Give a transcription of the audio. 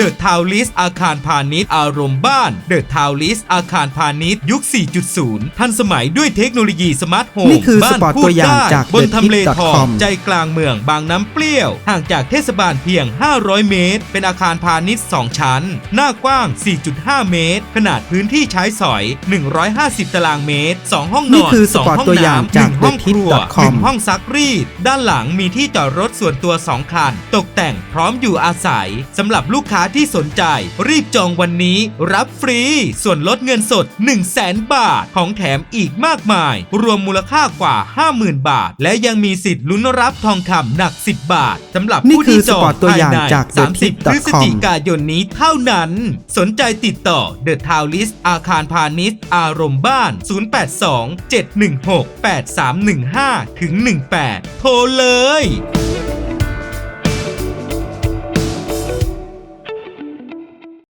เดอะทาวลิสอาคารพาณิชย์อารมณ์บ้านเดอะทาวลิสอาคารพาณิชย์ยุค 4.0 ทันสมัยด้วยเทคโนโลยีสมาร์ทโฮมนี่คือบ้านสปอร์ตพูดตัวอย่างได้จากบนทำเลทอง thetit.com ใจกลางเมืองบางน้ำเปรี้ยว ห่างจากเทศบาลเพียง 500 เมตร เป็นอาคารพาณิชย์ 2 ชั้น หน้ากว้าง 4.5 เมตร ขนาดพื้นที่ใช้สอย 150 ตารางเมตร 2 ห้องนนี่อนคือสองสปอร์ตห้องตัวอย่างน้ำหจากนึ่งห้องครัว thetit.com หนึ่งห้องซักรีด ด้านหลังมีที่จอดรถส่วนตัว 2 คัน ตกแต่งพร้อมอยู่อาศัยสำหรับลูกค้าที่สนใจ รีบจองวันนี้รับฟรี ส่วนลดเงินสด 1 0 0 0 0แสนบาท ของแถมอีกมากมาย รวมมูลค่ากว่า 50,000 บาท และยังมีสิทธิ์ลุ้นรับทองคำหนัก 10 บาทสำหรับนี่ผู้คือที่จองสปอร์ตตัวอย่างภในจาก30 พฤศจิกายนนี้เท่านั้น สนใจติดต่อ The Town List อาคารพาณิชย์อารมณ์บ้าน 082 716 8315 ถึง 18 โทรเลย